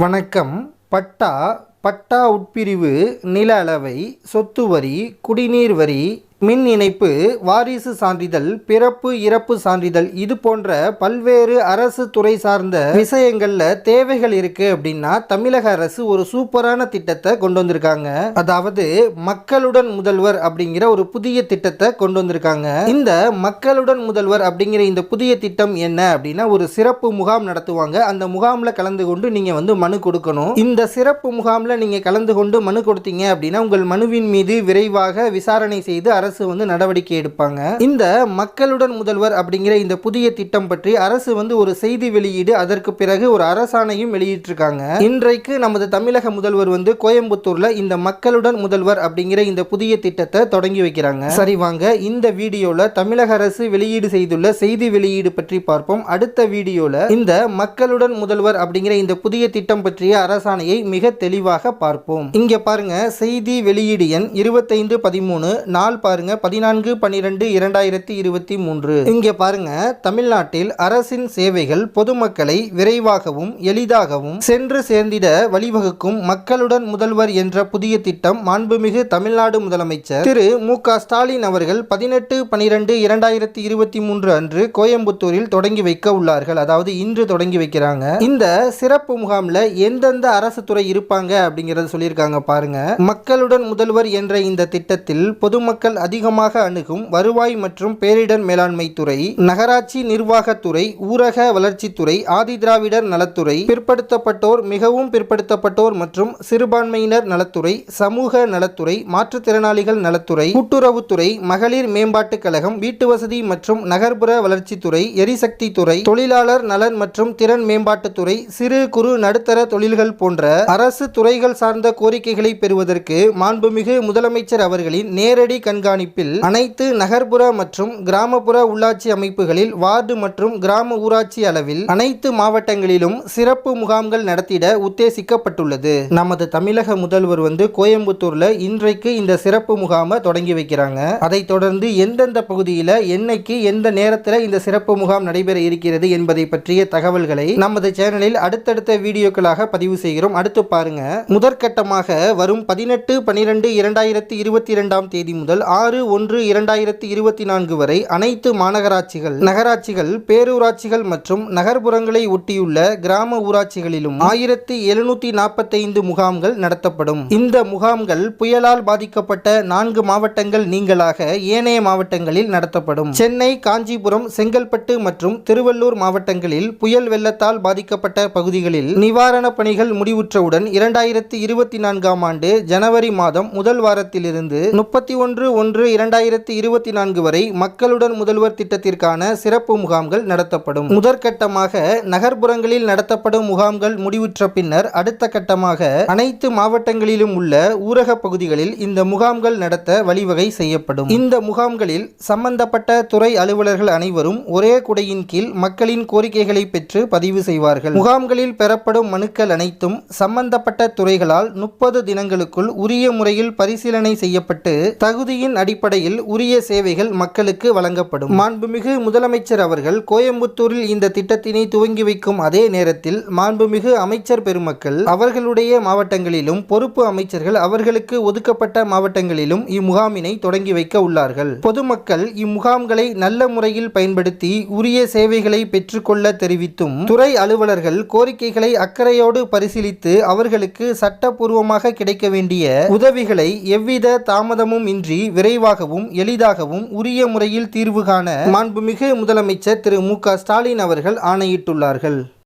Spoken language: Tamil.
வணக்கம். பட்டா பட்டா உட்பிரிவு நில அளவை சொத்து வரி குடிநீர் வரி மின் இணைப்பு வாரிசு சான்றிதழ் பிறப்பு இறப்பு சான்றிதழ் இது போன்ற பல்வேறு அரசு துறை சார்ந்த விஷயங்கள்ல தேவைகள் இருக்கு அப்படின்னா தமிழக அரசு ஒரு சூப்பரான திட்டத்தை கொண்டு வந்திருக்காங்க. அதாவது மக்களுடன் முதல்வர் அப்படிங்கிற ஒரு புதிய திட்டத்தை கொண்டு வந்திருக்காங்க. இந்த மக்களுடன் முதல்வர் அப்படிங்கிற இந்த புதிய திட்டம் என்ன அப்படின்னா ஒரு சிறப்பு முகாம் நடத்துவாங்க. அந்த முகாம்ல கலந்து கொண்டு நீங்க வந்து மனு கொடுக்கணும். இந்த சிறப்பு முகாம்ல நீங்க கலந்து கொண்டு மனு கொடுத்தீங்க அப்படின்னா உங்கள் மனுவின் மீது விரைவாக விசாரணை செய்து அரசு அரசு வந்து நடவடிக்கை எடுப்பாங்க. இந்த மக்களுடன் முதல்வர் அப்படிங்கிற இந்த புதிய திட்டம் பற்றி அரசு வந்து ஒரு செய்தி வெளியீடு அதற்கு பிறகு ஒரு அரசாணையும் வெளியிட்டிருக்காங்க. இன்றைக்கு நமது தமிழக முதல்வர் வந்து கோயம்புத்தூர்ல இந்த மக்களுடன் முதல்வர் அப்படிங்கிற இந்த புதிய திட்டத்தை தொடங்கி வைக்கிறாங்க. சரி வாங்க இந்த வீடியோல தமிழக அரசு வெளியீடு செய்துள்ள செய்தி வெளியீடு பற்றி பார்ப்போம். அடுத்த வீடியோல இந்த மக்களுடன் முதல்வர் அப்படிங்கிற இந்த புதிய திட்டம் பற்றிய அரசாணையை மிக தெளிவாக பார்ப்போம். இங்க பாருங்க செய்தி வெளியீடு எண் இருபத்தைந்து பதிமூணு நாள் பாருங்க பதினான்கு பன்னிரெண்டு இரண்டாயிரத்தி இருபத்தி மூன்று. இங்கே பாருங்க தமிழ்நாட்டில் அரசின் சேவைகள் பொதுமக்களை விரைவாகவும் எளிதாகவும் சென்று சேர்ந்திட வழிவகுக்கும் மக்களுடன் முதல்வர் என்ற புதிய திட்டம் மாண்புமிகு தமிழ்நாடு முதலமைச்சர் திரு மு க ஸ்டாலின் அவர்கள் பதினெட்டு பனிரெண்டு இரண்டாயிரத்தி இருபத்தி மூன்று அன்று கோயம்புத்தூரில் தொடங்கி வைக்க உள்ளார்கள். அதாவது இன்று தொடங்கி வைக்கிறாங்க. இந்த சிறப்பு முகாம்ல எந்தெந்த அரசு துறை இருப்பாங்க அப்படிங்கறத சொல்லியிருக்காங்க பாருங்க. மக்களுடன் முதல்வர் என்ற இந்த திட்டத்தில் பொதுமக்கள் அதிகமாக அணுகும் வருவாய் மற்றும் பேரிடர் மேலாண்மை துறை நகராட்சி நிர்வாகத்துறை ஊரக வளர்ச்சித்துறை ஆதிதிராவிடர் நலத்துறை பிற்படுத்தப்பட்டோர் மிகவும் பிற்படுத்தப்பட்டோர் மற்றும் சிறுபான்மையினர் நலத்துறை சமூக நலத்துறை மாற்றுத்திறனாளிகள் நலத்துறை கூட்டுறவுத்துறை மகளிர் மேம்பாட்டுக் கழகம் வீட்டு வசதி மற்றும் நகர்ப்புற வளர்ச்சித்துறை எரிசக்தி துறை தொழிலாளர் நலன் மற்றும் திறன் மேம்பாட்டுத்துறை சிறு குறு நடுத்தர தொழில்கள் போன்ற அரசு துறைகள் சார்ந்த கோரிக்கைகளை பெறுவதற்கு மாண்புமிகு முதலமைச்சர் அவர்களின் நேரடி கண்காணி கண்காணிப்பில் அனைத்து நகர்ப்புற மற்றும் கிராமப்புற உள்ளாட்சி அமைப்புகளில் வார்டு மற்றும் கிராம ஊராட்சி அளவில் அனைத்து மாவட்டங்களிலும் சிறப்பு முகாம்கள் நடத்திட உத்தேசிக்கப்பட்டுள்ளது. நமது தமிழக முதல்வர் வந்து கோயம்புத்தூர்ல இன்றைக்கு இந்த சிறப்பு முகாமை தொடங்கி வைக்கிறாங்க. அதைத் தொடர்ந்து எந்தெந்த பகுதியில் என்னைக்கு எந்த நேரத்தில் இந்த சிறப்பு முகாம் நடைபெற இருக்கிறது என்பதை பற்றிய தகவல்களை நமது சேனலில் அடுத்தடுத்த வீடியோக்களாக பதிவு செய்கிறோம். அடுத்து பாருங்க. முதற்கட்டமாக வரும் பதினெட்டு பனிரெண்டு இரண்டாயிரத்தி இருபத்தி இரண்டாம் தேதி முதல் ஆறு ஒன்று இரண்டாயிரத்தி இருபத்தி நான்கு வரை அனைத்து மாநகராட்சிகள் நகராட்சிகள் பேரூராட்சிகள் மற்றும் நகர்ப்புறங்களை ஒட்டியுள்ள கிராம ஊராட்சிகளிலும் ஆயிரத்தி எழுநூத்தி நாற்பத்தைந்து முகாம்கள் நடத்தப்படும். இந்த முகாம்கள் புயலால் பாதிக்கப்பட்ட நான்கு மாவட்டங்கள் நீங்களாக ஏனைய மாவட்டங்களில் நடத்தப்படும். சென்னை காஞ்சிபுரம் செங்கல்பட்டு மற்றும் திருவள்ளூர் மாவட்டங்களில் புயல் வெள்ளத்தால் பாதிக்கப்பட்ட பகுதிகளில் நிவாரணப் பணிகள் முடிவுற்றவுடன் இரண்டாயிரத்தி இருபத்தி நான்காம் ஆண்டு ஜனவரி மாதம் முதல் வாரத்திலிருந்து முப்பத்தி ஒன்று ஒன்று இரண்டாயிரத்தி இருபத்தி நான்கு வரை மக்களுடன் முதல்வர் திட்டத்திற்கான சிறப்பு முகாம்கள் நடத்தப்படும். முதற்கட்டமாக நகர்ப்புறங்களில் நடத்தப்படும் முகாம்கள் முடிவுற்ற பின்னர் அடுத்த கட்டமாக அனைத்து மாவட்டங்களிலும் உள்ள ஊரக பகுதிகளில் இந்த முகாம்கள் நடத்த வழிவகை செய்யப்படும். இந்த முகாம்களில் சம்பந்தப்பட்ட துறை அலுவலர்கள் அனைவரும் ஒரே குடையின் கீழ் மக்களின் கோரிக்கைகளை பெற்று பதிவு செய்வார்கள். முகாம்களில் பெறப்படும் மனுக்கள் அனைத்தும் சம்பந்தப்பட்ட துறைகளால் முப்பது தினங்களுக்குள் உரிய முறையில் பரிசீலனை செய்யப்பட்டு தகுதியின் அடிப்படையில் உரிய சேவைகள் மக்களுக்கு வழங்கப்படும். மாண்புமிகு முதலமைச்சர் அவர்கள் கோயம்புத்தூரில் இந்த திட்டத்தினை துவங்கி வைக்கும் அதே நேரத்தில் மாண்புமிகு அமைச்சர் பெருமக்கள் அவர்களுடைய மாவட்டங்களிலும் பொறுப்பு அமைச்சர்கள் அவர்களுக்கு ஒதுக்கப்பட்ட மாவட்டங்களிலும் இம்முகாமினை தொடங்கி வைக்க உள்ளார்கள். பொதுமக்கள் இம்முகாம்களை நல்ல முறையில் பயன்படுத்தி உரிய சேவைகளை பெற்றுக்கொள்ள தெரிவித்தும் துறை அலுவலர்கள் கோரிக்கைகளை அக்கறையோடு பரிசீலித்து அவர்களுக்கு சட்டப்பூர்வமாக கிடைக்க வேண்டிய உதவிகளை எவ்வித தாமதமும் இன்றி விரைவாகவும் எளிதாகவும் உரிய முறையில் தீர்வு காண மாண்புமிகு முதலமைச்சர் திரு மு க ஸ்டாலின் அவர்கள் ஆணையிட்டுள்ளார்கள்.